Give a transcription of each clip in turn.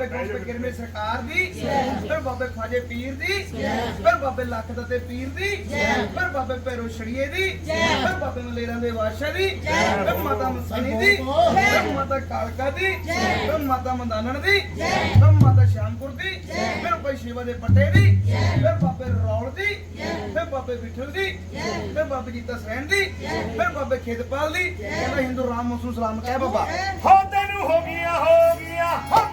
ਬਾਬੇ ਗੋਬਿੰਦ ਗਿਰਮੇ ਸਰਕਾਰ ਦੀ ਫਿਰ ਬਾਬੇ ਖਾਜੇ ਪੀਰ ਦੀ ਫਿਰ ਬਾਬੇ ਲੱਖ ਦਤੇ ਪੀਰ ਦੀ ਫਿਰ ਬਾਬੇ ਪੈਰੋ ਛੜੀਏ ਦੀ ਫਿਰ ਬਾਬੇ ਮਲੇਰਾਂ ਦੇ ਵਾਸ਼ਾ ਦੀ ਫਿਰ ਮਾਤਾ ਮਸਾਨੀ ਦੀ ਫਿਰ ਮਾਤਾ ਕਾਲਕਾ ਦੀ ਫਿਰ ਮਾਤਾ ਮੰਦਾਨਣ ਦੀ ਫਿਰ ਮਾਤਾ ਸ਼ਾਮਪੁਰ ਦੀ ਫਿਰ ਬਾਬੇ ਸ਼ਿਵਾ ਦੇ ਪੱਟੇ ਦੀ ਫਿਰ ਬਾਬੇ ਰੌਲ ਦੀ ਫਿਰ ਬਾਬੇ ਵਿਠਲ ਦੀ ਫਿਰ ਬਾਬੇ ਜੀਤਾ ਸੈਣ ਦੀ ਫਿਰ ਬਾਬੇ ਖੇਤਪਾਲ ਦੀ ਕਹਿੰਦਾ ਹਿੰਦੂ ਰਾਮ ਮੁਸਲਮਾਨ ਸਲਾਮ ਕਹਿ ਬਾਬਾ ਹੋ ਤੈਨੂੰ ਹੋ ਗਿਆ ਹੋ ਗਿਆ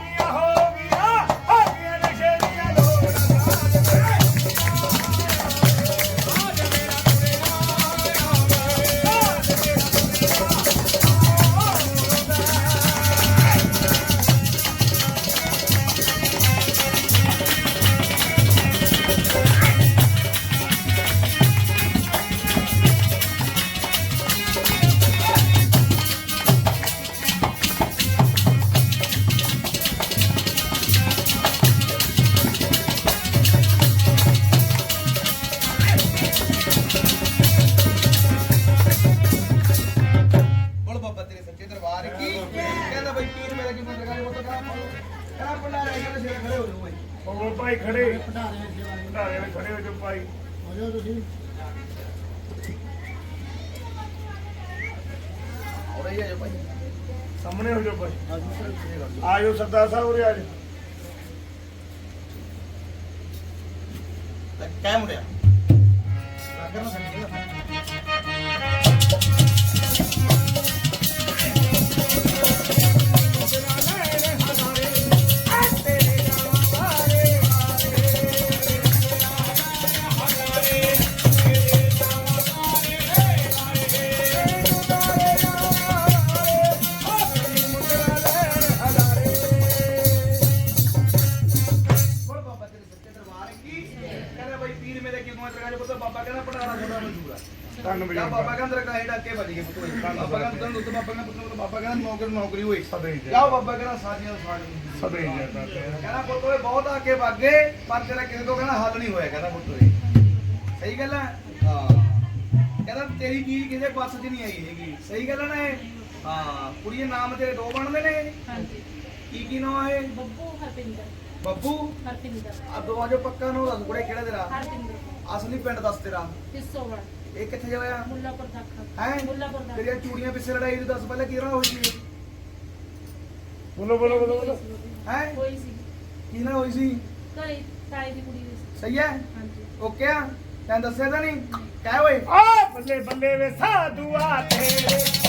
ਕਹਿ ਮੁੰਡਿਆ ਬਾਬਾ ਕਹਿੰਦਾ ਤੈਨੂੰ ਦੁੱਧ ਬਾਬਾ ਕਹਿੰਦਾ ਪੁੱਤ ਬਾਬਾ ਕਹਿੰਦਾ ਨੌਕਰੀ ਨੌਕਰੀ ਹੋਈ ਸਦੇ ਹੀ ਜਾ ਬਾਬਾ ਕਹਿੰਦਾ ਸਾਡੀਆਂ ਸਾਡੀਆਂ ਸਦੇ ਹੀ ਜਾਂਦਾ ਕਹਿੰਦਾ। ਪੁੱਤ ਓਏ ਬਹੁਤ ਅੱਗੇ ਵੱਗੇ ਪਰ ਤੇਰਾ ਕਿਸੇ ਤੋਂ ਕਹਿੰਦਾ ਹੱਲ ਨਹੀਂ ਹੋਇਆ ਕਹਿੰਦਾ ਪੁੱਤ ਓਏ ਸਹੀ ਗੱਲ ਹੈ? ਹਾਂ। ਕਹਿੰਦਾ ਤੇਰੀ ਚੀਜ਼ ਕਿਸੇ ਪਾਸ 'ਚ ਨਹੀਂ ਆਈ ਹੈਗੀ। ਸਹੀ ਗੱਲ ਹੈ ਨਾ ਇਹ? ਹਾਂ ਕੁੜੀਏ ਨਾਮ ਤੇਰੇ ਦੋ ਬਣਦੇ ਨੇ। ਹਾਂਜੀ। ਕੀ ਕੀ ਨਾਮ ਹੈ ਬੱਬੂ ਹਰਪਿੰਦਰ। ਬੱਬੂ? ਹਰਪਿੰਦਰ। ਆ ਦੋ ਜੋ ਪੱਕਾ ਨੂੰ ਦੱਸ ਕੁੜੇ ਕਿਹੜਾ ਤੇਰਾ? ਹਰਪਿੰਦਰ। ਅਸਲੀ ਪਿੰਡ ਦੱਸ ਤੇਰਾ। ਕਿਸੋਵੜ ਇਹ ਕਿੱਥੇ ਹੋਇਆ ਮੁੱਲਾਪੁਰ ਤੱਕ। ਹੈ? ਮੁੱਲਾਪੁਰ ਤੱਕ। ਤੇਰੀਆਂ ਚੂੜੀਆਂ ਪਿੱਛੇ ਲੜਾਈ ਦੀ ਦੱਸ ਪਹਿਲਾਂ ਕਿਹੜਾ ਹੋਈ ਸੀ? ਬੋਲੋ ਬੋਲੋ ਬੋਲੋ। ਬੋਲੋ ਹੈ? ਕੋਈ ਸੀ। ਕੀ ਨਾਲ ਹੋਈ ਸੀ? ਘਰੇ ਤਾਈ ਦੀ ਕੁੜੀ ਦੇ ਸੀ। ਸਹੀ ਹੈ? ਹਾਂਜੀ। ਓਕੇ ਆ? ਤੈਨੂੰ ਦੱਸਿਆ ਤਾਂ ਨਹੀਂ? ਕਹਿ ਓਏ। ਆ ਬੱਲੇ ਬੱਲੇ ਵੇ ਸਾਧੂਆ ਤੇਰੇ।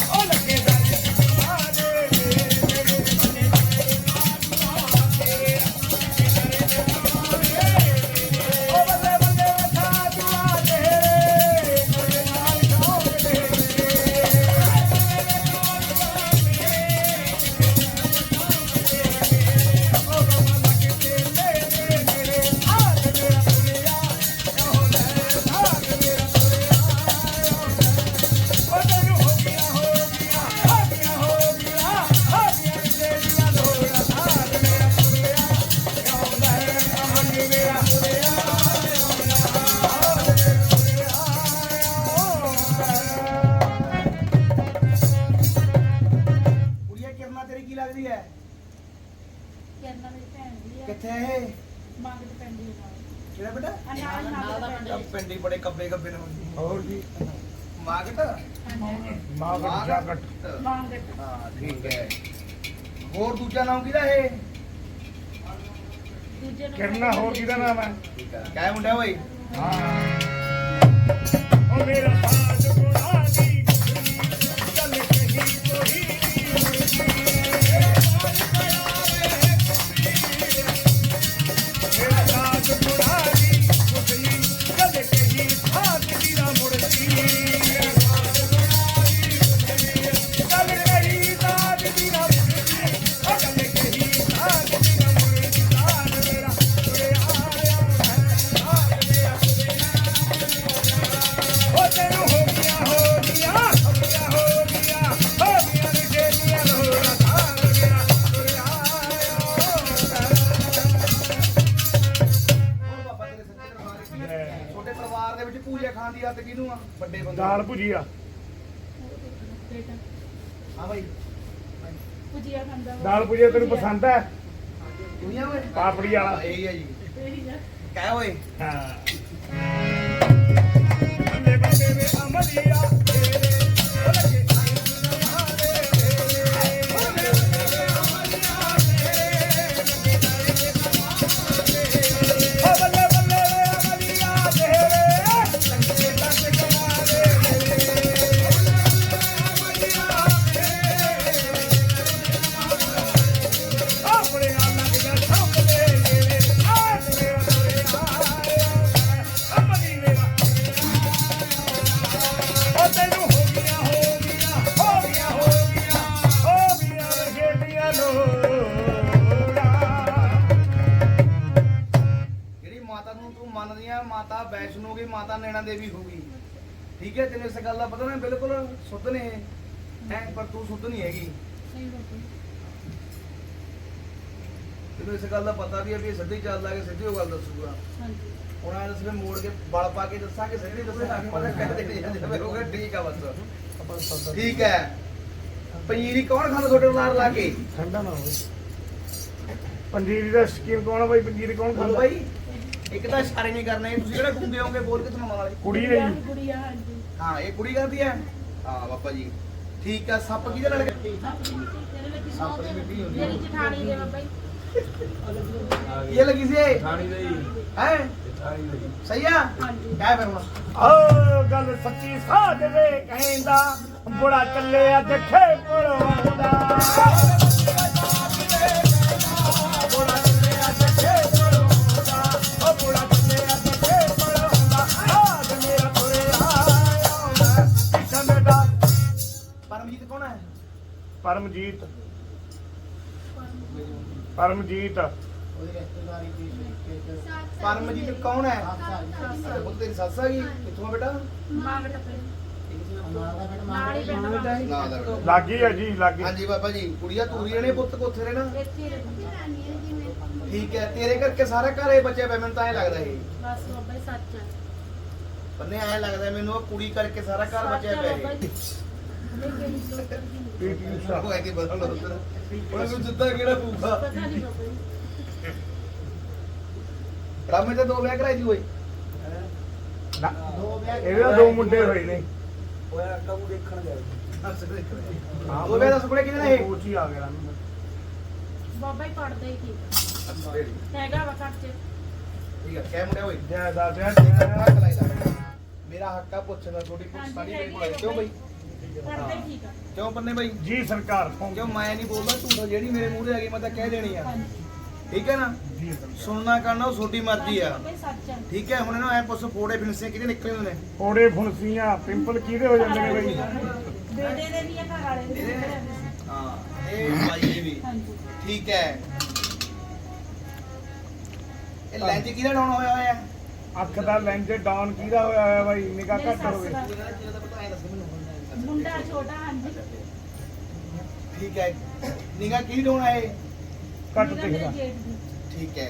ਦਾਲ ਪੁਜੀਆ ਤੈਨੂੰ ਪਸੰਦ ਹੈ? ਦੁਨੀਆ ਓਏ ਪਾਪੜੀ ਵਾਲਾ। ਇਹ ਹੀ ਆ ਜੀ। ਕਹਿ ਓਏ। ਹਾਂ। ਬੱਲੇ ਬੱਲੇ ਵੇ ਅਮਲੀਆ ਬਿਲਕੁਲ ਸੁੱਧ ਨੇ ਇਹ। ਹੈ ਪਰ ਤੂੰ ਸੁੱਧ ਨਹੀਂ ਹੈਗੀ। ਸਹੀ ਬਾਬਾ ਤੈਨੂੰ ਇਸ ਗੱਲ ਦਾ ਪਤਾ ਵੀ ਹੈ ਵੀ ਇਹ ਸਿੱਧੀ ਚੱਲਦਾ ਕਿ ਸਿੱਧੀ ਉਹ ਗੱਲ ਦੱਸੂਗਾ। ਹਾਂਜੀ। ਹੁਣ ਆ ਦੱਸ ਮੋੜ ਕੇ ਬਲ ਪਾ ਕੇ ਦੱਸਾਂਗੇ ਸਿੱਧੀ ਦੱਸਾਂਗੇ। ਪਤਾ ਕਹਿੰਦੇ ਨਹੀਂ ਜਾਂਦੇ ਫਿਰ ਹੋ ਗਿਆ ਠੀਕ ਆ ਬਸ। ਠੀਕ ਹੈ। ਪਨੀਰੀ ਕੌਣ ਖਾਂਦਾ ਤੁਹਾਡੇ ਨਾਲ ਲਾ ਕੇ? ਠੰਡਾ ਨਾ ਹੋਵੇ। ਪੰਜੀਰੀ ਦਾ ਸ਼ਕੀਨ ਕੌਣ ਆ ਬਾਈ? ਪੰਜੀਰੀ ਕੌਣ ਬੋਲੋ ਖਾਂਦਾ? ਬਾਈ। ਇੱਕ ਤਾਂ ਇਸ਼ਾਰੇ ਨਹੀਂ ਕਰਨੇ ਤੁਸੀਂ ਕਿਹੜਾ ਗੁੰਗੇ ਹੋਗੇ ਬੋਲ ਕੇ ਸੁਣਾਉਣ ਵਾਲੇ ਕੁੜੀ ਹੈ ਜੀ। ਗੁੜੀਆ ਹਾਂਜੀ। ਹਾਂ ਇਹ ਕੁੜੀ ਕਰਦੀ ਹੈ? ਹਾਂ ਬਾਬਾ ਜੀ। ਠੀਕ ਆ ਸੱਪ ਕਿਹਦੇ ਨਾਲ ਕੱਟੀ ਸੱਪ ਦੀ ਮਿੱਟੀ ਹੁੰਦੀ ਮੇਰੀ ਹੈ ਜਠਾਣੀ ਦੇ ਬਾਬਾ ਜੀ। ਇਹ ਲੱਗੀ ਸੀ ਥਾਣੀ ਦੇ ਹੈ? ਦੇ ਸਹੀ ਆ? ਹਾਂਜੀ। ਕਹਿ ਫਿਰ ਹੁਣ। ਓ ਗੱਲ ਸੱਚੀ ਸਾਧ ਵੇ ਕਹਿੰਦਾ ਬੁੜਾ ਚੱਲਿਆ ਦੇਖੇ ਪੜਾਉਂਦਾ ਪਰਮਜੀਤ। ਪਰਮਜੀਤ। ਪਰਮਜੀਤ ਕੌਣ ਹੈ? ਉਹ ਤੇਰੀ ਸੱਸ ਆ ਗਈ ਕਿੱਥੋਂ ਆ ਬੇਟਾ? ਲੱਗੀ ਆ ਜੀ ਲੱਗੀ। ਹਾਂਜੀ ਬਾਬਾ ਜੀ ਕੁੜੀਆਂ ਤੂਰੀਆਂ ਨੇ ਪੁੱਤ ਕੋਥੇ ਰਹਿਣਾ ਹੀ। ਠੀਕ ਹੈ ਤੇਰੇ ਕਰਕੇ ਸਾਰਾ ਘਰ ਇਹ ਬੱਚੇ ਪੈ ਮੈਨੂੰ ਤਾਂ ਐ ਲੱਗਦਾ ਇਹ। ਬਸ ਬਾਬਾ ਜੀ ਸੱਚ ਆ ਬੰਨੇ ਐ ਲੱਗਦਾ ਮੈਨੂੰ ਉਹ ਕੁੜੀ ਕਰਕੇ ਸਾਰਾ ਘਰ ਸੱਚ ਬੱਚੇ ਆ ਪੀਟੀ ਊਸ਼ਾ ਉਹ ਐ ਬਦਲ ਲੋ ਉਹਨੂੰ ਜਿੱਦਾਂ ਕਿਹੜਾ ਪੂਗਾ ਪਤਾ ਨਹੀਂ ਬਾਬਾ ਜੀ ਰਾਮੇ ਤੇ ਦੋ ਵਿਆਹ ਕਰਾਈ ਦੀ ਓਏ ਨਾ, ਇਹਦੇ ਦੋ ਮੁੰਡੇ ਹੋਏ ਨੇ ਹੋਇਆ ਕਬੂ ਦੇਖਣ ਗਏ ਦੋ ਵਿਆਹ ਦਾ ਸੁਪਨੇ ਕਿਹਦੇ ਨੇ ਇਹ ਕੋਚ ਆ ਗਿਆ ਬਾਬਾ ਹੀ ਪੜਦਾ ਹੀ ਠੀਕ ਹੈਗਾ ਵਾ ਘਰ ਚ ਠੀਕ ਹੈ ਕਹਿ ਮੁੰਡਿਆ ਓਏ ਜੈ ਦਾ ਜੈ ਹੱਕ ਲਾਈਦਾ ਮੇਰਾ ਹੱਕ ਆ ਪੁੱਛਣਾ ਤੁਹਾਡੀ ਪੁੱਛ ਸਾਡੀ ਮੇਰੇ ਕੋਲ ਆਈ। ਕਿਉਂ ਬਈ ਪੜਦਾ ਹੀ ਠੀਕ ਆ। ਕਿਉਂ ਪੰਨੇ ਬਈ? ਜੀ ਸਰਕਾਰ ਕਿਉਂ ਮੈਂ ਨਹੀਂ ਬੋਲਦਾ ਝੂਠ ਜਿਹੜੀ ਮੇਰੇ ਮੂਹਰੇ ਆ ਗਈ ਮੈਂ ਤਾਂ ਕਹਿ ਦੇਣੀ ਆ। ਠੀਕ ਹੈ ਨਾ? ਜੀ ਸੁਣਨਾ ਕਰਨਾ ਉਹ ਤੁਹਾਡੀ ਮਰਜ਼ੀ ਆ। ਸੱਚ ਠੀਕ ਹੈ ਹੁਣ ਇਹਨੂੰ ਐ ਪੁੱਛ ਫੋੜੇ ਫਿਨਸੇ ਕਿਹਦੇ ਨਿਕਲੇ ਹੁੰਦੇ ਨੇ? ਕੋੜੇ ਫੁੰਸੀਆਂ ਪਿੰਪਲ ਕਿਹਦੇ ਹੋ ਜਾਂਦੇ ਨੇ ਬਈ? ਬੇਟੇ ਦੇ ਨਹੀਂ ਆ ਘਰ ਵਾਲੇ ਦੇ ਵੀ। ਹਾਂ ਇਹ ਬਾਈ ਜੀ ਵੀ। ਹਾਂਜੀ। ਠੀਕ ਹੈ। ਇਹ ਲੈਂਜ ਕਿਹਦਾ ਡਾਉਣ ਹੋਇਆ ਹੋਇਆ? ਹੈ ਅੱਖ ਦਾ ਲੈਂਜ ਡਾਊਨ ਕਿਹਦਾ ਹੋਇਆ ਹੋਇਆ ਬਾਈ? ਨਿਗਾਹ ਘੱਟ ਹੋਵੇ। ਮੈਨੂੰ। ਮੁੰਡਾ ਛੋਟਾ ਹਾਂਜੀ। ਠੀਕ ਹੈ। ਨਿਗਾ ਕੀ ਡਾਉਣ ਹੈ? ਘੱਟ ਮੇਰੇ ਦਿਖਦਾ। ਜੇਠ ਦੀ। ਠੀਕ ਹੈ।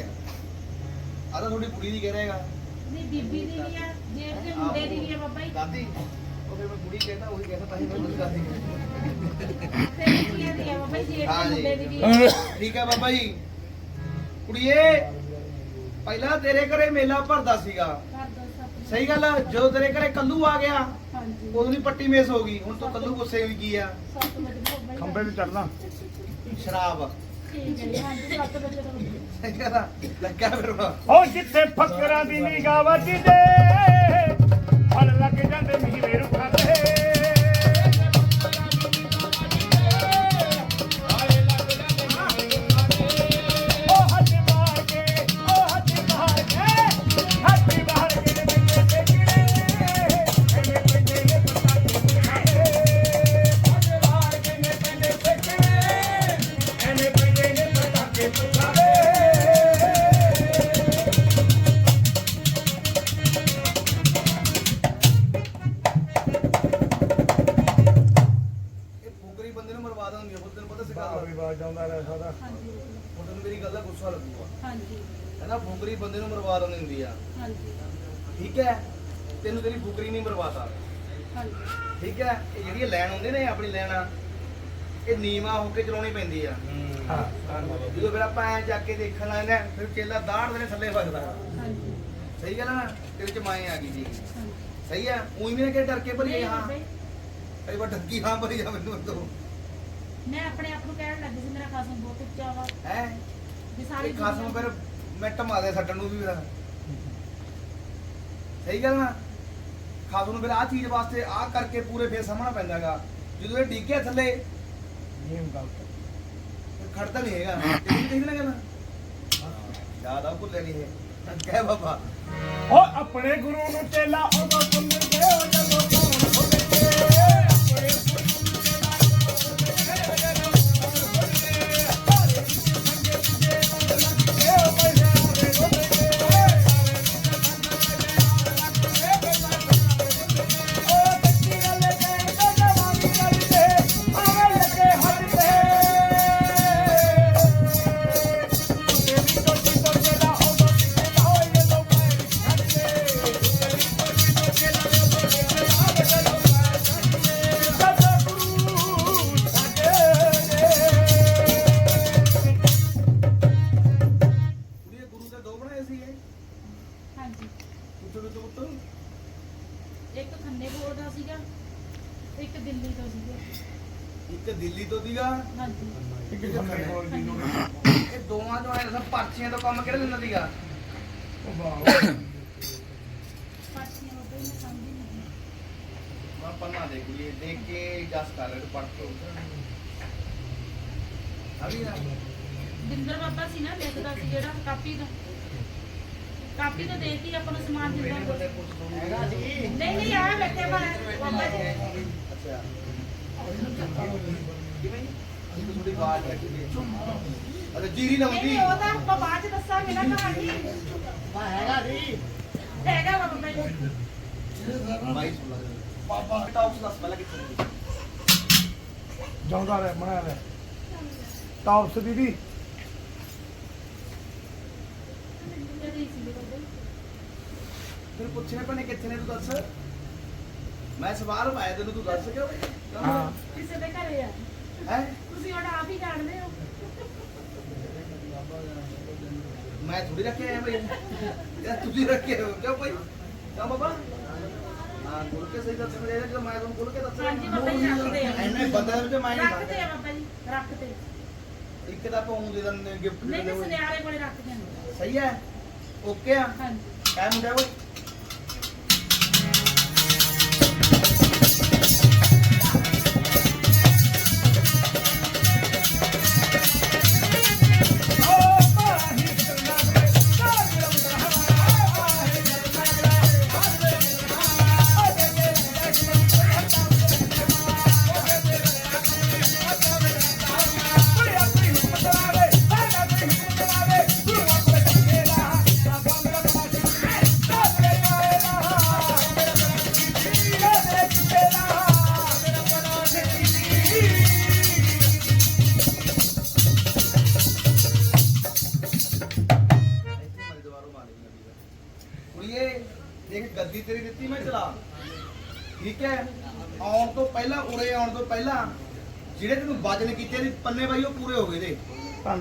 ਆ ਤਾਂ ਤੁਹਾਡੀ ਕੁੜੀ ਦੀ ਕਹਿ ਰਹੇਗਾ ਨਹੀਂ ਬੀਬੀ ਦੀ ਵੀ ਆ ਜੇਠ ਦੇ ਮੁੰਡੇ ਦੀ ਵੀ ਆ ਬਾਬਾ ਜੀ। ਦਾਦੀ ਉਹ ਫਿਰ ਮੈਂ ਕੁੜੀ ਕਹਿੰਦਾ ਉਹੀ ਕਹਿੰਦਾ ਤਾਂ ਹੀ ਮੈਂ ਤੁਹਾਨੂੰ ਦਾਦੀ ਕਹਿੰਦਾ ਤੇ ਬੀਬੀਆਂ ਦੀ ਆ ਬਾਬਾ ਜੀ ਜੇਠ ਹਾਂ ਦੇ ਜੀ। ਮੁੰਡੇ ਦੀ ਵੀ ਆ। ਠੀਕ ਹੈ ਬਾਬਾ ਜੀ। ਕੁੜੀਏ ਪਹਿਲਾਂ ਤੇਰੇ ਘਰੇ ਮੇਲਾ ਭਰਦਾ ਸੀਗਾ। ਘਰ ਦਾ ਸਭ ਸਹੀ ਗੱਲ ਆ ਜਦੋਂ ਤੇਰੇ ਘਰੇ ਕੱਲੂ ਆ ਗਿਆ ਉਦੋਂ ਦੀ ਪੱਟੀ ਮੇਸ ਹੋ ਗਈ ਹੁਣ ਤੂੰ ਕੱਲੂ ਗੁੱਸੇ ਵੀ ਕੀ ਆ? 7 ਵਜੇ ਬਾਬਾ ਜੀ ਖੰਬੇ ਤੇ ਚੜਨਾ ਸ਼ਰਾਬ ਠੀਕ ਹੈ ਜੀ, ਹਾਂਜੀ 7 ਵਜੇ ਤੋਂ ਸਹੀ ਗੱਲ ਆ ਲੱਗਾ ਫਿਰ ਉਹ ਜਿੱਥੇ ਫਕਰਾਂ ਦੀ ਨਿਗਾਹ ਵੱਜਦੇ ਫਲ ਲੱਗ ਜਾਂਦੇ ਮਹੀਨੇ ਕੇ ਚਲਾਉਣੀ ਪੈਂਦੀ ਆ। ਹਾਂ। ਜਦੋਂ ਫਿਰ ਆਪਾਂ ਐ ਜਾ ਕੇ ਦੇਖਣ ਲੱਗਦੇ ਆ ਫਿਰ ਚੇਲਾ ਦਾੜ ਦੇ ਥੱਲੇ ਹਾਂਜੀ। ਸਹੀ ਗੱਲ ਆ ਨਾ? ਤੇਰੇ ਚ ਮਾਏ ਆ ਗਈ ਜੀ। ਹਾਂਜੀ। ਸਹੀ ਆ? ਉਹੀ ਵੀ ਕਿ ਡਰ ਕੇ ਭਰੀ ਹਾਂ। ਕਈ ਵਾਰ ਡੱਕੀ ਹਾਂ ਭਰੀ ਜਾ ਮੈਨੂੰ ਤੋਂ ਮੈਂ ਆਪਣੇ ਆਪ ਨੂੰ ਕਹਿਣ ਲੱਗੀ ਸੀ ਮੇਰਾ ਖਾਸਮ ਬਹੁਤ ਉੱਚਾ ਵਾ। ਹੈ? ਵੀ ਸਾਰੀ ਇਹ ਖਾਸ ਨੂੰ ਫਿਰ ਮਿੱਟ ਮਾਰਦੇ ਛੱਡਣ ਨੂੰ ਵੀ ਫਿਰ ਸਹੀ ਗੱਲ ਨਾ? ਖਾਸ ਨੂੰ ਫਿਰ ਆਹ ਚੀਜ਼ ਵਾਸਤੇ ਆਹ ਕਰਕੇ ਪੂਰੇ ਫੇਰ ਸਾਹਮਣਾ ਪੈਂਦਾਗਾ। ਜਦੋਂ ਇਹ ਡਿੱਗਿਆ ਥੱਲੇ ਗੱਲ ਫਿਰ ਖੜਦਾ ਨਹੀਂ ਹੈਗਾ। ਇਹ ਨਹੀਂ ਨਾ ਗੱਲ ਯਾਦ ਆ ਭੁੱਲੇ ਨਹੀਂ ਇਹ। ਕਹਿ ਬਾਬਾ। ਉਹ ਆਪਣੇ ਗੁਰੂ ਨੂੰ ਚੇਲਾ ਉਦੋਂ ਸੁਣਦੇ ਹੋ ਜਦੋਂ ਜੀਰੀ ਨਾ ਨਹੀਂ ਹੁੰਦੀ ਨਹੀਂ ਉਹ ਤਾਂ ਆਪਾਂ ਬਾਅਦ ਚ ਦੱਸਾਂਗੇ ਨਾ ਕਹਾਣੀ। ਹੈਗਾ ਜੀ ਹੈਗਾ ਵਾ ਬਾਬਾ ਜੀ। ਬਾਈ ਪਾਪਾ ਟੌਪਸ ਦੱਸ ਪਹਿਲਾਂ ਕਿੱਥੇ ਜਾਉਂਦਾ ਰਹਿ ਟੌਪਸ ਦੀਦੀ। ਫਿਰ ਪੁੱਛਣੇ ਪੈਣੇ ਕਿੱਥੇ ਨੇ ਤੂੰ ਦੱਸ। ਮੈਂ ਸਵਾਲ ਪਾਇਆ ਤੈਨੂੰ ਤੂੰ ਦੱਸ ਕਿਉਂ ਹਾਂ। ਕਿਸੇ ਦੇ ਘਰੇ ਆ। ਹੈ? ਤੁਸੀਂ ਹੁਣ ਆਪ ਹੀ ਜਾਣਦੇ ਹੋ। ਮੈਂ ਥੋੜੀ ਰੱਖਿਆ ਹੈ ਬਈ। ਇਹ ਤੁਸੀਂ ਰੱਖੇ ਹੋ। ਕਿਉਂ ਭਾਈ ਕਿਉਂ ਬਾਬਾ? ਹਾਂ ਗੁਰੂ ਕੇ ਸਹੀ ਦੱਸ ਮੇਰੇ ਜਦੋਂ ਮੈਂ ਤੁਹਾਨੂੰ ਖੁੱਲ ਕੇ ਦੱਸਿਆ ਹਾਂਜੀ ਬਾਬਾ ਜੀ ਰੱਖਦੇ ਆ। ਐਨੇ ਬੰਦਾ ਵਿੱਚ ਮੈਂ ਨਹੀਂ ਰੱਖਦੇ ਆ ਬਾਬਾ ਜੀ ਰੱਖਦੇ। ਇੱਕ ਤਾਂ ਪਾਉਂ ਦੇ ਦਿੰਦੇ ਗਿਫਟ ਨਹੀਂ ਸੁਨਿਆਰੇ ਕੋਲੇ ਰੱਖਦੇ ਆ ਸਹੀ ਹੈ? ਓਕੇ ਆ? ਹਾਂਜੀ। ਕਾਇ ਮੁੰਡਾ ਓਏ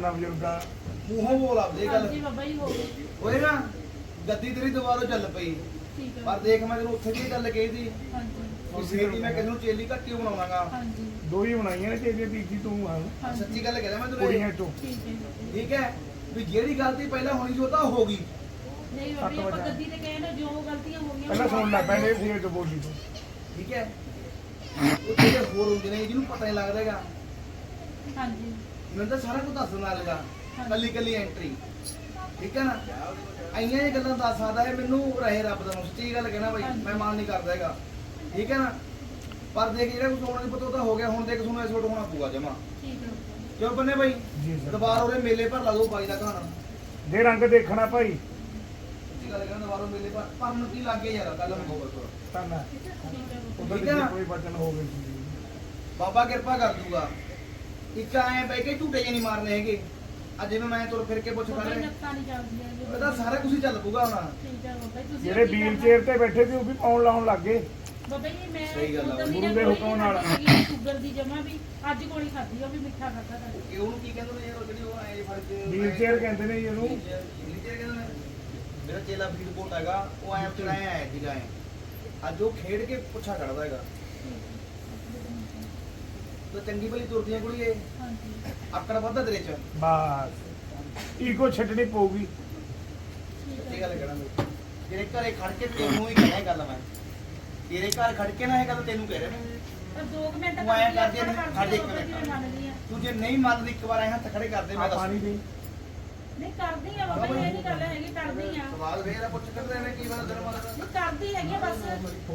ਧੰਨਾ ਬਜ਼ੁਰਗਾ। ਮੂੰਹੋਂ ਬੋਲ ਆਪਦੇ ਗੱਲ। ਹਾਂਜੀ ਬਾਬਾ ਜੀ ਹੋ ਗਏ ਹੋਏ ਨਾ ਗੱਦੀ ਤੇਰੀ ਦੁਬਾਰਾ ਚੱਲ ਪਈ। ਠੀਕ ਪਰ ਦੇਖ ਮੈਂ ਤੈਨੂੰ ਉੱਥੇ ਵੀ ਗੱਲ ਕਹੀ ਸੀ। ਹਾਂਜੀ। ਕਿ ਸੇਤੀ ਮੈਂ ਕਿਸੇ ਨੂੰ ਚੇਲੀ ਘੱਟੀ ਬਣਾਉਣਾਗਾ। ਹਾਂਜੀ। ਦੋ ਹੀ ਬਣਾਈਆਂ ਨੇ ਤੇਰੀਆਂ ਤੀਜੀ ਤੂੰ ਆ। ਹਾਂਜੀ। ਸੱਚੀ ਗੱਲ ਕਹਿੰਦਾ ਮੈਂ ਕੁੜੀਆਂ ਤੈਨੂੰ ਚੋਂ। ਠੀਕ ਹੈ ਬਾਬਾ ਜੀ। ਠੀਕ ਹੈ? ਵੀ ਜਿਹੜੀ ਗਲਤੀ ਪਹਿਲਾਂ ਹੋਣੀ ਸੀ ਉਹ ਤਾਂ ਹੋ ਗਈ। ਨਹੀਂ ਬਾਬਾ ਜੀ ਆਪਾਂ। ਗੱਦੀ ਤੇ ਕਹੇ ਨਾ ਜੋ ਗਲਤੀਆਂ ਹੋ ਗਈਆਂ ਪਹਿਲਾਂ ਸੁਣ ਲੈ ਪਹਿਲੇ ਫੇਰ ਤੋਂ ਬੋਲੀ ਤੂੰ। ਠੀਕ ਹੈ? ਉਹ ਜਿਹੜੇ ਹੋਰ ਹੁੰਦੇ ਨੇ ਜਿਹਨੂੰ ਪਤਾ ਨਹੀਂ ਲੱਗਦਾ ਹੈਗਾ। ਹਾਂਜੀ। ਮੈਨੂੰ ਤਾਂ ਸਾਰਾ ਕੁਝ ਦੱਸਣ ਲੱਗਾ ਕੱਲੀ ਕੱਲੀ ਐਂਟਰੀ ਠੀਕ ਹੈ ਨਾ? ਆਈਆਂ ਇਹ ਗੱਲਾਂ ਦੱਸ ਸਕਦਾ ਹੈ ਮੈਨੂੰ ਰਹੇ ਰੱਬ ਦਾ ਸੱਚੀ ਗੱਲ ਕਹਿਣਾ ਬਾਈ ਮੈਂ ਮਾਨ ਨਹੀਂ ਕਰਦਾ ਹੈਗਾ। ਠੀਕ ਹੈ ਨਾ? ਪਰ ਦੇਖ ਜਿਹੜਾ ਕੁਝ ਹੋਣਾ ਨਹੀਂ ਪਤਾ ਉਹ ਤਾਂ ਹੋ ਗਿਆ। ਹੁਣ ਦੇਖ ਤੁਹਾਨੂੰ ਇਸ ਵੋਟ ਹੋਣਾ ਪੂਗਾ ਜਮਾ। ਠੀਕ ਹੈ। ਜੀ। ਕਿਉਂ ਬੰਨੇ ਬਾਈ? ਜੀ ਸਰ। ਦੁਬਾਰਾ ਉਹਦੇ ਮੇਲੇ ਭਰ ਲਾ ਦੋ ਬਾਈ ਦਾ ਕਹਾਣਾ ਦੇ ਰੰਗ ਦੇਖਣਾ ਭਾਈ। ਸੱਚੀ ਗੱਲ ਕਹਿੰਦਾ ਦੁਬਾਰਾ ਮੇਲੇ ਭਰ। ਪਰਨ ਕੀ ਲੱਗੇ ਯਾਰ ਕੱਲ ਮੈਂ ਹੋਗਾ ਤੋਰ ਧੰਨਾ ਠੀਕ ਹੈ। ਬਾਬਾ ਉਧਰ ਠੀਕ ਹੈ ਨਾ? ਕੋਈ ਬਚਨ ਹੋਵੇ ਬਾਬਾ ਕਿਰਪਾ ਕਰ ਦੂਗਾ। ਇੱਕ ਐ ਬੈ ਕੇ ਝੂਟੇ ਜਿਹੇ ਨਹੀਂ ਮਾਰਨੇ ਹੈਗੇ। ਅੱਜ ਜਿਵੇਂ ਮੈਂ ਤੁਰ ਫਿਰ ਕੇ ਪੁੱਛ ਬਾਬਾ ਕਰ ਜੀ ਰਿਹਾ। ਨੱਤਾਂ ਨਹੀਂ ਚੱਲਦੀਆਂ ਜੀ। ਇਹਦਾ ਸਾਰਾ ਕੁਝ ਹੀ ਚੱਲ ਪੂਗਾ ਹੁਣ। ਠੀਕ ਹੈ ਬਾਬਾ ਜੀ ਤੁਸੀਂ ਜਿਹੜੇ ਕੀ ਵੀਲ ਕਰਨਾ? ਚੇਅਰ ਤੇ ਬੈਠੇ ਸੀ ਉਹ ਵੀ ਪਾਉਣ ਲਾਉਣ ਲੱਗ ਗਏ। ਬਾਬਾ ਜੀ ਮੈਂ ਸਹੀ ਗੱਲ ਆ। ਉਦੋਂ ਦੀ ਗੁਰੂ ਦੇ ਕੋਈ ਹੁਕਮ ਨਾਲ। ਹੈਗੀ ਸ਼ੂਗਰ ਦੀ ਜਮਾ ਵੀ ਅੱਜ ਗੋਲੀ ਖਾਧੀ ਉਹ ਵੀ ਮਿੱਠਾ ਖਾਧਾ ਕਰ ਇਹ ਉਹਨੂੰ ਕੀ ਕਹਿੰਦੇ ਨੇ ਯਾਰ ਉਹ ਜਿਹੜੀ ਉਹ ਐ ਫੜ ਕੇ ਵੀਲ ਚੇਅਰ ਕਹਿੰਦੇ ਨੇ ਜੀ ਇਹਨੂੰ। ਵੀਲਚੇਅਰ ਕਹਿੰਦੇ ਨੇ। ਮੇਰਾ ਚੇਲਾ ਫਰੀਦਕੋਟ ਹੈਗਾ ਉਹ ਐਂ ਚਲਾਇਆ ਆਇਆ ਸੀਗਾ ਐਂ ਅੱਜ ਉਹ ਖੇਡ ਕੇ ਪੁੱਛਾ ਕੱਢਦਾ ਹੈਗਾ। ਤਾਂ ਚੰਗੀ ਭਲੀ ਤੁਰਦੀਆਂ ਕੁੜੀਏ। ਹਾਂਜੀ। ਆਕੜ ਵੱਧਾ ਤੇਰੇ ਚ। ਬਸ। ਈਗੋ ਛੱਡਣੀ ਪਊਗੀ। ਇਹ ਗੱਲ ਕਹਿਣਾ ਮੈਂ। ਤੇਰੇ ਘਰੇ ਖੜ ਕੇ ਤੈਨੂੰ ਹੀ ਕਹਿਣਾ ਇਹ ਗੱਲ ਮੈਂ। ਤੇਰੇ ਘਰ ਖੜ ਕੇ ਨਾ ਇਹ ਗੱਲ ਤੈਨੂੰ ਕਹਿ ਰਿਹਾ ਮੈਂ ਪਰ 2 ਮਿੰਟ ਤੂੰ ਐਂ ਕਰਦੀ ਕਰਦੀ ਖੜ ਕੇ ਇੱਕ ਮਿੰਟ। ਤੂੰ ਜੇ ਨਹੀਂ ਮੰਨਦੀ ਇੱਕ ਵਾਰ ਐ ਹੱਥ ਖੜੇ ਕਰ ਦੇ ਮੈਂ ਦੱਸ ਪਾਣੀ ਦੀ। ਨਹੀਂ ਕਰਦੀ ਆ ਬਾਬਾ ਜੀ ਇਹ ਨਹੀਂ ਗੱਲ ਹੈਗੀ ਸਵਾਲ ਫੇਰ ਆ ਪੁੱਛ ਕਰਦੇ ਨੇ ਕੀ ਵਾਰ ਦਿਨ ਮਾਰਦਾ ਨਹੀਂ ਕਰਦੀ ਹੈਗੀ ਆ ਬਸ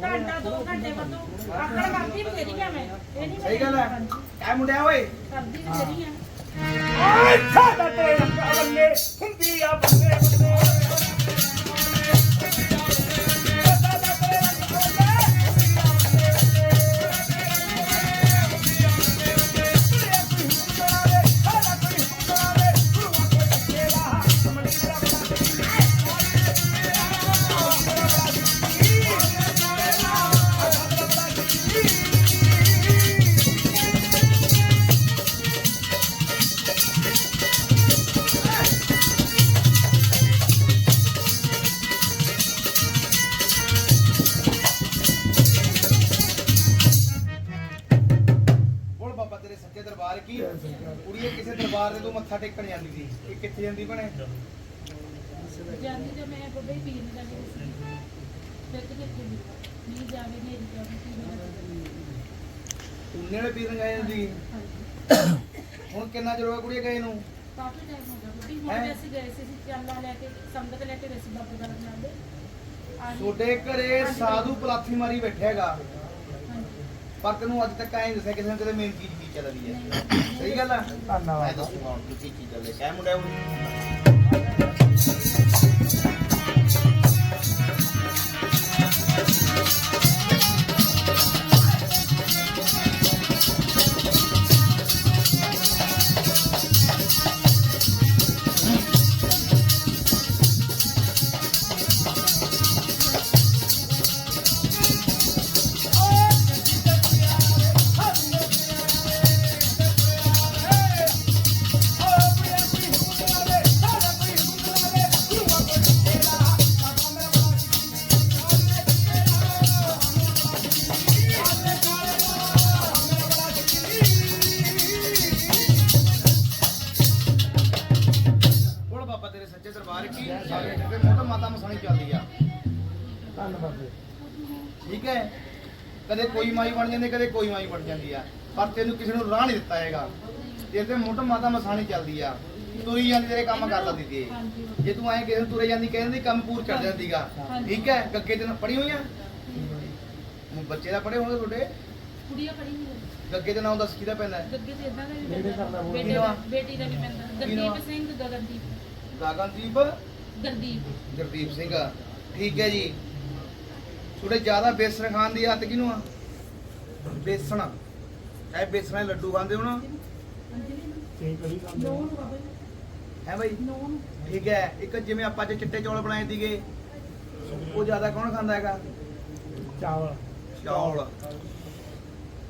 ਘੰਟਾ 2 ਘੰਟੇ ਬਾਅਦ ਆਕੜ ਕਰਦੀ ਬਥੇਰੀ ਆ ਮੈਂ ਇਹ ਨਹੀਂ ਸਹੀ ਗੱਲ ਹੈ ਐ ਮੁੰਡਿਆ ਓਏ। ਕਰਦੀ ਬਥੇਰੀ ਆ। ਓਏ ਸਾਡਾ ਤੇ ਬੱਲੇ ਹੁੰਦੀ ਆ ਬੰਦੇ ਬੰਦੇ। ਦਰਬਾਰ ਕੀ? ਕੁੜੀਏ ਕਿਸੇ ਦਰਬਾਰ ਦੇ ਤੂੰ ਮੱਥਾ ਟੇਕਣ ਜਾਂਦੀ ਸੀ। ਇਹ ਕਿੱਥੇ ਜਾਂਦੀ ਬਣੇ ਜਾਂਦੀ ਤੇ ਮੈਂ ਬੱਬੇ ਪੀਰ ਨੂੰ ਜਾਂਦੀ ਸੀ ਫਿਰ ਤੇ ਕਿੱਥੇ ਵੀ ਨਹੀਂ ਜਾਵੇ ਨੇਰੀ ਜਾਵੇ ਕੀ ਉੰਨੇ ਵਾਲੇ ਪੀਰ ਗਏ ਜਾਂਦੀ ਹਾਂਜੀ। ਹੁਣ ਕਿੰਨਾ ਚਿਰ ਹੋ ਗਿਆ ਕੁੜੀਏ ਗਏ ਨੂੰ? ਕਾਫੀ ਟਾਈਮ ਹੋ ਗਿਆ। ਬੱਬੀ ਹੁਣ ਹੈਂ? ਵੀ ਅਸੀਂ ਗਏ ਸੀ ਅਸੀਂ ਚਾਲਾ ਲੈ ਕੇ ਸੰਗਤ ਲੈ ਕੇ ਗਏ ਸੀ ਬਾਬੇ ਦਾ। ਜਾਂਦੇ ਤੁਹਾਡੇ ਘਰੇ ਸਾਧੂ ਪਲਾਥੀ ਮਾਰੀ ਬੈਠਾ ਹੈਗਾ। ਹਾਂਜੀ ਪਰ ਤੈਨੂੰ ਅੱਜ ਤੱਕ ਐਂ ਦੱਸਿਆ ਕਿਸੇ ਨੇ ਕਦੇ ਮੇਨ ਚੀਜ਼ ਕੀ ਚੱਲਦੀ ਹੈ। ਸਹੀ ਗੱਲ ਆ? ਮੈਂ ਧੰਨਵਾਦ ਦੱਸੂਗਾ ਹੁਣ ਤੂੰ ਕੀ ਚੀਜ਼ ਚੱਲੇ ਕਹਿ ਮੁੰਡਿਆ ਉਹ। ਬਣ ਜਾਂਦੀ ਕਦੇ ਕੋਈ ਮਾਈ ਬਣ ਜਾਂਦੀ ਆ। ਪਰ ਤੈਨੂੰ ਕਿਸੇ ਨੂੰ ਰਾਹ ਨਹੀਂ ਦਿੱਤਾ ਹੈਗਾ। ਤੇਰੇ ਤੇ ਮੁੱਢ ਮਾਤਾ ਮਸਾਣੀ ਚੱਲਦੀ ਆ। ਤੁਰੀ ਜਾਂਦੀ ਤੇਰੇ ਕੰਮ ਕਰ ਲੈਂਦੀ ਸੀ। ਹਾਂਜੀ ਜੇ ਤੂੰ ਐਂ ਕਿਸੇ ਨੂੰ ਤੁਰੇ ਜਾਂਦੀ ਕਹਿੰਦੀ ਕੰਮ ਪੂਰ ਚੜ ਜਾਂਦੀਗਾ ਠੀਕ ਹੈ? ਗੱਗੇ ਤੇ ਪੜੀ ਹੋਈਆਂ ਹੁਣ ਬੱਚੇ ਦਾ ਪੜੇ ਹੋਣਗੇ ਤੁਹਾਡੇ? ਕੁੜੀਆਂ ਪੜੀ ਨਹੀਂ ਗੱਗੇ ਦੇ ਨਾਮ ਦੱਸ ਕਿਹਦਾ ਪੈਂਦਾ? ਹੈ ਗੱਗੇ ਤੇ ਇਦਾਂ ਦਾ ਵੀ ਪੈਂਦਾ। ਬੇਟੇ ਦਾ ਬੇਟੀ ਦਾ ਵੀ ਪੈਂਦਾ? ਗਰਦੀਪ ਸਿੰਘ ਗਗਨਦੀਪ। ਗਗਨਦੀਪ? ਗਰਦੀਪ। ਗੁਰਦੀਪ ਸਿੰਘ। ਠੀਕ ਹੈ ਜੀ। ਤੁਹਾਡੇ ਜ਼ਿਆਦਾ ਬੇਸਣ ਖਾਣ ਦੀ ਆਦਤ ਕਿਹਨੂੰ ਆ? ਬੇਸਣ ਚਾਹੇ ਬੇਸਣ ਦੇ ਲੱਡੂ ਖਾਂਦੇ ਹੋ ਨਾ ਹੈ ਬਾਈ? ਠੀਕ ਹੈ। ਇੱਕ ਜਿਵੇਂ ਆਪਾਂ ਅੱਜ ਚਿੱਟੇ ਚੌਲ ਬਣਾਏ ਸੀਗੇ ਉਹ ਜ਼ਿਆਦਾ ਕੌਣ ਖਾਂਦਾ ਹੈਗਾ? ਚਾਵਲ। ਚੌਲ।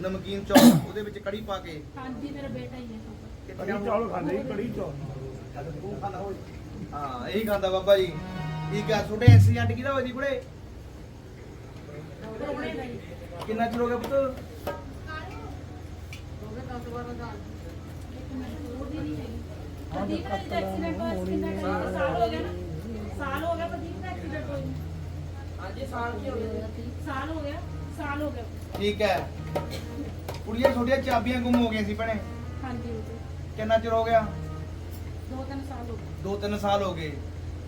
ਨਮਕੀਨ ਚੌਲ ਉਹਦੇ ਵਿੱਚ ਕੜੀ ਪਾ ਕੇ। ਹਾਂਜੀ ਮੇਰਾ ਬੇਟਾ ਹੀ ਹੈ ਕੜੀ ਚੌਲ ਖਾਂਦੇ ਕੜੀ ਚੌਲ। ਤੂੰ ਖਾਂਦਾ ਹੋਏ। ਹਾਂ ਇਹੀ ਖਾਂਦਾ ਬਾਬਾ ਜੀ। ਠੀਕ ਆ ਤੁਹਾਡੇ ਐਕਸੀਡੈਂਟ ਕਿਹਦਾ ਹੋਇਆ ਜੀ ਹੀ। ਕਿੰਨਾ ਚਿਰ ਹੋ ਗਿਆ ਪੁੱਤ? ਪ੍ਰਦੀਪ ਦਾ ਜਿਹੜਾ ਐਕਸੀਡੈਂਟ ਹੋਇਆ ਸੀ ਕਿੰਨਾ ਟਾਈਮ ਸਾਲ ਹੋ ਗਿਆ ਨਾ ਸਾਲ ਹੋ ਗਿਆ ਪ੍ਰਦੀਪ ਦਾ ਐਕਸੀਡੈਂਟ ਹੋਇਆ ਨੂੰ। ਸਾਲ ਹੋ ਗਿਆ ਸਾਲ ਹੋ ਗਿਆ ਠੀਕ ਹੈ। ਕੁੜੀਆਂ ਤੁਹਾਡੀਆਂ ਚਾਬੀਆਂ ਗੁੰਮ ਹੋ ਗਈਆਂ ਸੀ ਭੈਣੇ। ਹਾਂਜੀ ਉਹ ਕਿੰਨਾ ਚਿਰ ਹੋ ਗਿਆ? ਦੋ ਤਿੰਨ ਸਾਲ ਹੋ ਗਏ। ਦੋ ਤਿੰਨ ਸਾਲ ਹੋ ਗਏ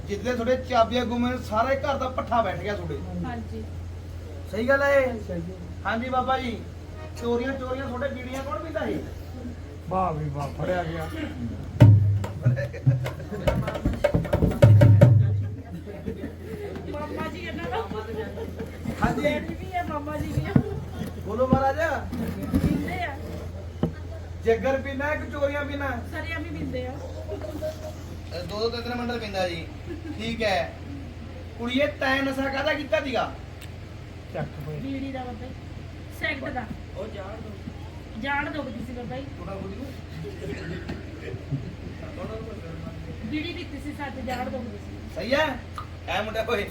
ਜਿੱਦੇ ਤੁਹਾਡੇ ਚਾਬੀਆਂ ਗੁੰਮ ਹੋਏ, ਸਾਰੇ ਘਰ ਦਾ ਪੱਠਾ ਬੈਠ ਗਿਆ ਤੁਹਾਡੇ। ਹਾਂਜੀ। ਸਹੀ ਗੱਲ ਹੈ ਇਹ? ਸਹੀ ਹੈ। ਹਾਂਜੀ ਬਾਬਾ ਜੀ। ਚੋਰੀਆਂ ਚੋਰੀਆਂ ਤੁਹਾਡੇ ਬੀੜੀਆਂ ਕੌਣ ਪੀਂਦਾ ਸੀ? ਵਾਹ ਵੀ ਵਾਹ ਫੜਿਆ ਗਿਆ। ਮਾਮਾ ਜੀ ਇਹਨਾਂ ਦਾ। ਹਾਂਜੀ। ਵੀ ਹੈ ਮਾਮਾ ਜੀ ਵੀ ਹੈ ਬੋਲੋ ਮਹਾਰਾਜਾ। ਪੀਂਦੇ ਆ। ਜੱਗਰ ਪੀਣਾ ਕਿ ਚੋਰੀਆਂ ਪੀਣਾ। ਸਰਿਆ ਵੀ ਪੀਂਦੇ ਆ। ਦੋ ਦੋ ਤਿੰਨ ਤਿੰਨ ਮੰਡਲ ਪੀਂਦਾ ਜੀ। ਠੀਕ ਹੈ। ਕੁੜੀਏ ਤੈਂ ਨਸ਼ਾ ਕਾਹਦਾ ਕੀਤਾ ਸੀਗਾ? ਚੱਕ ਬੀੜੀ ਦਾ ਬਾਬਾ ਸੈਕਟ ਦਾ। ਉਹ ਜਾਣ ਦੋ। ਜਾਣ ਦੋ ਸੀ ਬਾਬਾ ਜੀ ਥੋੜਾ ਬੋਲੀ ਨੂੰ ਬੀੜੀ ਦਿੱਤੀ ਸੀ ਸੱਤ ਜਾਣ ਦੋ ਸਹੀ ਹੈ? ਐ ਮੁੰਡਾ ਹੋਏ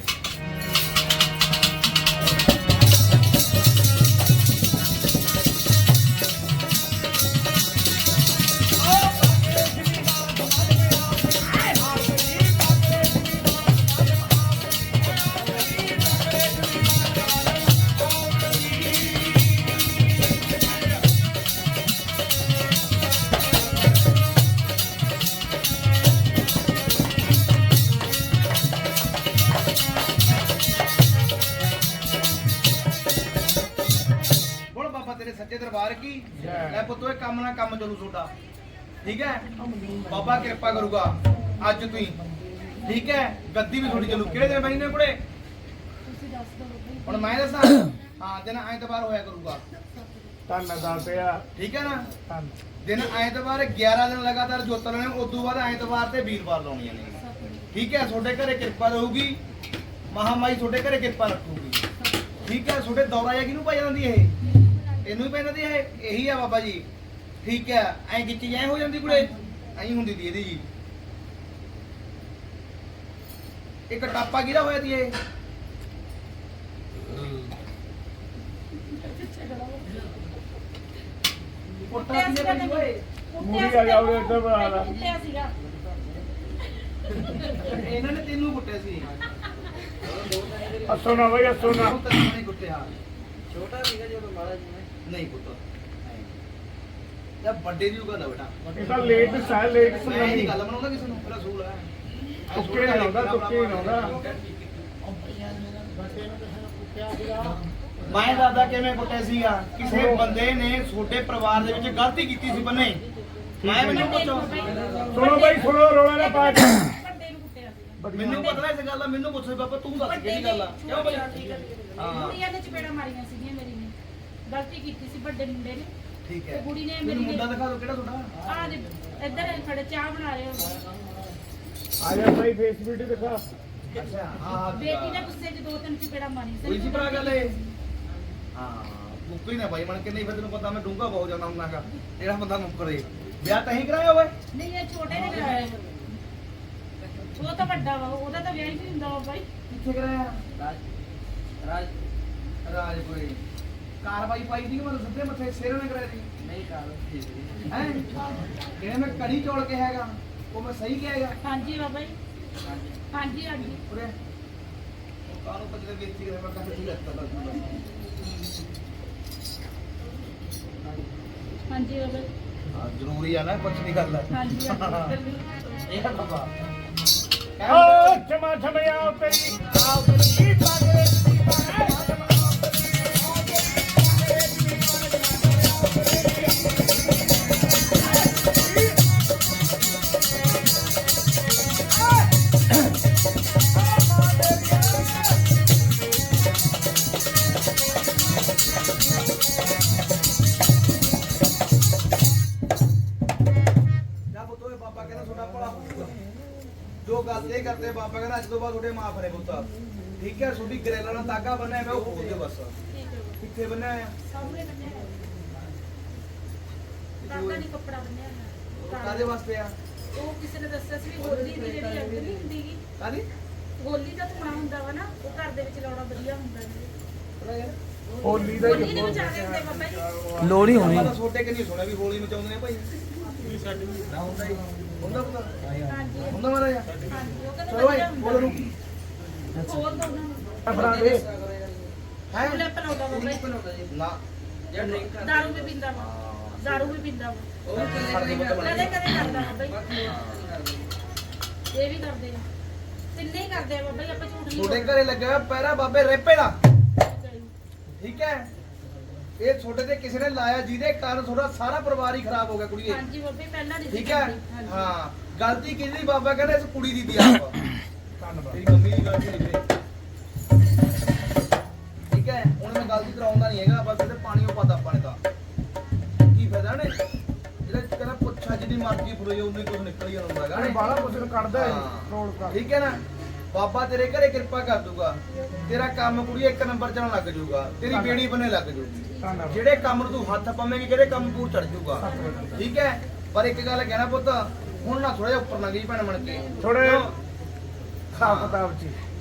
ਕੰਮ ਚੱਲੂ ਤੁਹਾਡਾ। ਠੀਕ ਹੈ? ਬਾਬਾ ਕਿਰਪਾ ਕਰੂਗਾ। ਅੱਜ ਤੁਸੀਂ। ਠੀਕ ਹੈ? ਗੱਦੀ ਵੀ ਤੁਹਾਡੀ ਚੱਲੂ। ਕਿਹੜੇ ਦਿਨ ਬਣੀ ਨੇ ਕੁੜੇ? ਤੁਸੀਂ ਦੱਸ ਦਿਓ ਬਾਬਾ ਜੀ। ਹੁਣ ਮੈਂ ਦੱਸਾਂ? ਹਾਂ ਦਿਨ ਐਤਵਾਰ ਹੋਇਆ ਕਰੂਗਾ। ਧੰਨ ਦਾ ਪਿਆ। ਠੀਕ ਹੈ ਨਾ? ਦਿਨ ਐਤਵਾਰ 11 ਦਿਨ ਲਗਾਤਾਰ ਜੋਤ ਲਾਉਣੇ ਉਸ ਤੋਂ ਬਾਅਦ ਐਤਵਾਰ ਤੇ ਵੀਰਵਾਰ ਲਾਉਣੀਆਂ ਨੇ। ਠੀਕ ਹੈ? ਤੁਹਾਡੇ ਘਰੇ ਕਿਰਪਾ ਰਹੂਗੀ। ਮਹਾਮਾਈ ਤੁਹਾਡੇ ਘਰੇ ਕਿਰਪਾ ਰੱਖੂਗੀ। ਠੀਕ ਹੈ? ਤੁਹਾਡੇ ਦੌਰਾ ਜਾਂ ਕਿਹਨੂੰ ਪੈ ਜਾਂਦੀ ਇਹ? ਇਹਨੂੰ ਹੀ ਪੈ ਜਾਂਦੀ ਇਹ? ਇਹੀ ਆ ਬਾਬਾ ਜੀ। ਠੀਕ ਹੈ ਐਂ ਕੀਤੀ ਐ ਹੋ ਜਾਂਦੀ ਕੁੜੇ। ਐਂ ਹੁੰਦੀ ਦੀ ਇਹਦੀ ਜੀ। ਇੱਕ ਟਾਪਾ ਕਿਹਦਾ ਹੋਇਆ ਦੀ ਇਹ? ਪੁੱਟਾ ਕਿਹਨੇ ਬਣੀ ਓਏ ਮੂਰੀ ਆ ਜਾਓ ਇੱਧਰ ਬਣਾ ਲਾ। ਕੁੱਟਿਆ ਸੀਗਾ। ਇਹਨਾਂ ਨੇ ਤੈਨੂੰ ਕੁੱਟਿਆ ਸੀ। ਅਸੋ ਨਾ ਬਈ ਅਸੋ ਨਾ। ਉਹ ਤੈਨੂੰ ਨਹੀਂ ਕੁੱਟਿਆ ਛੋਟਾ ਸੀਗਾ ਜਦੋਂ ਮਾੜਾ ਜੀ ਮੈਂ ਨਹੀਂ ਪੁੱਤ। ਯਾ ਵੱਡੇ ਦੀ ਗੱਲ ਆ ਬੇਟਾ। ਇਹ ਤਾਂ ਲੇਟ ਸਾ ਲੇਟ ਮੈਂ ਸੁਣਾਈ। ਨਹੀਂ ਗੱਲ ਬਣਾਉਂਦਾ ਕਿਸੇ ਨੂੰ ਮੇਰਾ ਸੂਲ ਹੈ। ਤੁੱਕੇ ਨਹੀਂ ਆਉਂਦਾ, ਤੁੱਕੇ ਨਹੀਂ ਆਉਂਦਾ। ਮੈਂ ਦਾਦਾ ਕਿਵੇਂ ਕੁੱਟਿਆ ਸੀਗਾ। ਕਿਸੇ ਬੰਦੇ ਨੇ ਛੋਟੇ ਪਰਿਵਾਰ ਦੇ ਵਿੱਚ ਗਲਤੀ ਕੀਤੀ ਸੀ ਬੰਨੇ। ਮੈਂ ਮੈਨੂੰ ਪੁੱਛੋ। ਸੁਣੋ ਬਈ ਸੁਣੋ ਰੋਲਾ ਨਾ ਪਾ ਕੇ। ਵੱਡੇ ਨੂੰ ਕੁੱਟਿਆ ਸੀਗਾ ਮੈਨੂੰ ਪਤਾ ਇਸ ਗੱਲ ਦਾ ਮੈਨੂੰ ਪੁੱਛੋ ਬਾਬਾ ਤੂੰ ਦੱਸ ਕਿਹੜੀ ਗੱਲ ਆ? ਕਿਉਂ ਬਈ? ਹਾਂ। ਕੁੜੀਆਂ ਨੇ ਚਪੇੜਾ ਮਾਰੀਆਂ ਸੀਗੀਆਂ ਮੇਰੀ ਨੇ। ਗਲਤੀ ਕੀਤੀ ਸੀ ਵੱਡੇ ਮੁੰਡੇ ਨੇ। ਠੀਕ ਤੇ ਹੈ ਕੁੜੀ ਨੇ ਮੈਨੂੰ ਮੇਰੀ ਮੁੰਡਾ ਦਿਖਾ ਦਿਓ ਕਿਹੜਾ ਤੁਹਾਡਾ? ਆ ਦੇ ਇੱਧਰ ਖੜੇ ਚਾਹ ਬਣਾ ਰਹੇ ਹੋ। ਆ ਜਾ ਬਈ ਫੇਸ ਵੀਡੀਓ ਦਿਖਾ। ਅੱਛਾ ਹਾਂ ਹਾਂ ਬੇਟੀ ਨੇ ਗੁੱਸੇ 'ਚ ਦੋ ਤਿੰਨ ਚਪੇੜਾ ਮਾਰੀ ਕੋਈ ਸੀ ਭਰਾ ਗੱਲ ਇਹ? ਹਾਂ ਮੁੱਕਰੀ ਨਾ ਬਾਈ ਮਨ ਕੇ ਨਹੀਂ ਫਿਰ ਤੈਨੂੰ ਪਤਾ ਮੈਂ ਡੂੰਗਾ ਬਹੁਤ ਜਾਂਦਾ ਹੁੰਦਾਗਾ ਜਿਹੜਾ ਬੰਦਾ ਮੁੱਕਰੇ ਵਿਆਹ ਤਾਂ ਹੀ ਕਰਾਇਆ ਓਏ। ਨਹੀਂ ਇਹ ਛੋਟੇ ਨੇ ਕਰਾਇਆ ਉਹ ਤਾਂ ਵੱਡਾ ਵਾ ਉਹਦਾ ਤਾਂ ਵਿਆਹ ਹੀ ਨਹੀਂ ਹੁੰਦਾ ਵਾ ਬਾਈ। ਕਿੱਥੇ ਕਰਾਇਆ? ਰਾਜ ਰਾਜ ਰਾਜਪੁਰੇ। ਕਾਰਵਾਈ ਪਾਈ ਦੀ ਮਤਲਬ ਸਿੱਧੇ ਮੱਥੇ ਸਿਰ ਨੇ ਕਰਾਇਆ ਸੀ? ਨਹੀਂ ਕਰ ਠੀਕ ਜੀ ਹੈ? ਜਿਹੜੇ ਮੈਂ ਕੜੀ ਚੋਲ ਕੇ ਹੈਗਾ? ਉਹ ਮੈਂ ਸਹੀ ਕਹੇਗਾ ਹਾਂਜੀ ਬਾਬਾ ਜੀ। ਹਾਂਜੀ। ਹਾਂਜੀ ਹਾਂਜੀ। ਉਰੇ। ਉਹ ਕਾਹਨੂੰ ਪੱਜਦੇ ਵੇਚੀ ਕਰੇ ਮੈਂ ਕਹਿੰਦਾ ਠੀਕ ਹੈ ਤਾਂ ਹਾਂਜੀ ਬਾਬਾ ਜੀ। ਹਾਂ ਜ਼ਰੂਰੀ ਆ ਨਾ ਕੁਛ ਨਹੀਂ ਗੱਲ। ਹਾਂਜੀ ਹਾਂਜੀ। ਇਹ ਬਾਬਾ। ਓ ਚਮਾ ਚਮਿਆ ਤੇਰੀ। ਆਉ ਤੇਰੀ ਪਾਗਰੇ ਦੀ ਪਾਗਰੇ ਗੱਲ ਇਹ ਕਰਦੇ ਬਾਬਾ ਕਹਿੰਦਾ ਅੱਜ ਤੋਂ ਬਾਅਦ ਤੁਹਾਡੇ ਮਾਫ ਨੇ ਪੁੱਤ। ਠੀਕ ਹੈ ਤੁਹਾਡੀ ਗਰੇਲਾਂ ਨਾਲ ਤਾਗਾ ਬੰਨਿਆ ਮੈਂ ਉਹ ਖੋਲ ਦਿਓ ਬਸ। ਠੀਕ ਹੈ ਕਿੱਥੇ ਬੰਨਿਆ ਆ? ਸਾਹਮਣੇ ਬੰਨਿਆ ਹੈ ਤਾਂਗਾ ਨਹੀਂ ਕੱਪੜਾ ਬੰਨਿਆ ਹੈ ਕਾਦੇ ਵਾਸਤੇ ਆ? ਉਹ ਕਿਸੇ ਨੇ ਦੱਸਿਆ ਸੀ ਵੀ ਹੋਲੀ ਦੀ ਜਿਹੜੀ ਅੱਗ ਨਹੀਂ ਹੁੰਦੀ ਗੀ। ਕਾਦੀ ਹੋਲੀ ਦਾ ਧੂਣਾ ਹੁੰਦਾ ਵਾ ਨਾ ਉਹ ਘਰ ਦੇ ਵਿੱਚ ਲਾਉਣਾ ਵਧੀਆ ਹੁੰਦਾ ਜੀ ਹੋਲੀ ਦਾ ਜੀ। ਲੋੜੀ ਹੋਣੀ। ਛੋਟੇ ਕਿ ਨਹੀਂ ਸੁਣਿਆ ਵੀ ਹੋਲੀ ਮਚਾਉਂਦੇ ਨੇ ਭਾਈ। ਨਾ ਹੁੰਦਾ ਹੀ। ਹੁੰਦਾ ਪਤਾ ਹਾਂਜੀ ਹੁੰਦਾ ਮਾਰਾ ਯਾ ਹਾਂਜੀ ਉਹ ਕਹਿੰਦੇ ਚਲੋ ਓਏ ਵਧੀਆ ਬੋਲ ਨੂੰ ਹੁੰਦਾ ਖੋਲ ਦੋ ਉਹਨਾਂ ਨੂੰ ਫੜਾ ਦੇ ਹੈ ਲੈ ਪਲਾਉਂਦਾ ਬਾਬਾ ਜੀ ਬਣਾਉਂਦਾ ਜੀ ਨਾ ਜਿਹੜਾ ਡਰਿੰਕ ਕਰਦਾ ਦਾਰੂ ਵੀ ਪੀਂਦਾ ਵਾ ਦਾਰੂ ਵੀ ਪੀਂਦਾ ਵਾ ਉਹ ਵੀ ਕਦੇ ਕਦੇ ਕਰਦਾ ਕਦੇ ਕਦੇ ਕਰਦਾ ਬਾਬਾ ਜੀ ਬਾਕੀ ਉਹ ਕਰਦੇ ਇਹ ਵੀ ਕਰਦੇ ਆ ਤਿੰਨੇ ਹੀ ਕਰਦੇ ਆ ਬਾਬਾ ਜੀ ਆਪਾਂ ਝੂਠ ਨਹੀਂ ਤੁਹਾਡੇ ਬੋਲਦੇ ਘਰੇ ਲੱਗਾ ਹੋਇਆ ਪਹਿਰਾ ਬਾਬੇ ਰੇਪੇ ਦਾ ਠੀਕ ਹੈ ਜੀ। ਠੀਕ ਹੈ ਇਹ ਤੁਹਾਡੇ ਤੇ ਕਿਸੇ ਨੇ ਲਾਇਆ ਜਿਹਦੇ ਕਾਰਨ ਤੁਹਾਡਾ ਸਾਰਾ ਪਰਿਵਾਰ ਹੀ ਖਰਾਬ ਹੋ ਗਿਆ ਕੁੜੀਏ। ਹਾਂਜੀ ਬਾਬਾ ਜੀ ਪਹਿਲਾਂ ਨਹੀਂ ਠੀਕ ਹੈ? ਹਾਂਜੀ। ਹਾਂ ਗਲਤੀ ਕਿਹਦੀ ਬਾਬਾ ਕਹਿੰਦਾ ਇਸ ਕੁੜੀ ਦੀ ਦੀ ਆਪ ਧੰਨਵਾਦ। ਤੇਰੀ ਮੰਮੀ ਦੀ ਗਲਤੀ ਨਹੀਂ ਵੀਰੇ ਠੀਕ ਹੈ? ਹੁਣ ਮੈਂ ਗਲਤੀ ਕਰਾਉਂਦਾ ਨਹੀਂ ਹੈਗਾ ਬਸ ਇਹਦੇ ਪਾਣੀ ਉਹ ਪਤਾ ਆਪਾਂ ਨੇ ਤਾਂ। ਕੀ ਫਾਇਦਾ ਨੇ ਜਿਹੜਾ ਕਹਿੰਦਾ ਪੁੱਛਾ ਜਿੰਨੀ ਮਰਜ਼ੀ ਫੁਰੇ ਉਹਨੇ ਕੁਝ ਨਿਕਲ ਹੀ ਆਉਂਦਾ ਹੈਗਾ। ਨੇ ਬਾਲਾ ਨੂੰ ਕੱਢਦਾ ਹੈ ਹਾਂ। ਰੋਲ ਕਰ। ਠੀਕ ਹੈ ਨਾ? ਬਾਬਾ ਤੇਰੇ ਘਰੇ ਕਿਰਪਾ ਕਰ ਦੂਗਾ। ਤੇਰਾ ਕੰਮ ਕੁੜੀ ਇੱਕ ਨੰਬਰ ਚੱਲਣ ਲੱਗ ਜਾਊਗਾ। ਤੇਰੀ ਬੇੜੀ ਬਣੇ ਲੱਗ ਜਾਊਗੀ। ਜਿਹੜੇ ਕੰਮ ਨੂੰ ਤੂੰ ਹੱਥ ਪਾਵੇਂਗੀ ਜਿਹੜੇ ਕੰਮ ਪੂਰ ਚੜ ਜਾਊਗਾ। ਠੀਕ ਹੈ? ਪਰ ਇੱਕ ਗੱਲ ਕਹਿਣਾ ਪੁੱਤ ਹੁਣ ਨਾ ਥੋੜਾ ਜਿਹਾ ਉੱਪਰ ਗਈ ਭੈਣ ਬਣ ਕੇ। ਥੋੜੇ? ਖਾਪ ਕਿਤਾਬ।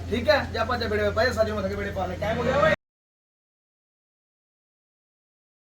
ਠੀਕ ਹੈ? ਜੇ ਆਪਾਂ ਜੇ ਬੇੜੇ ਪਏ ਸਾਜੋ ਮੱਥੇ ਬੇੜੇ ਪਾਣੇ ਕਾਇਮ ਹੋ ਗਿਆ ਓਏ।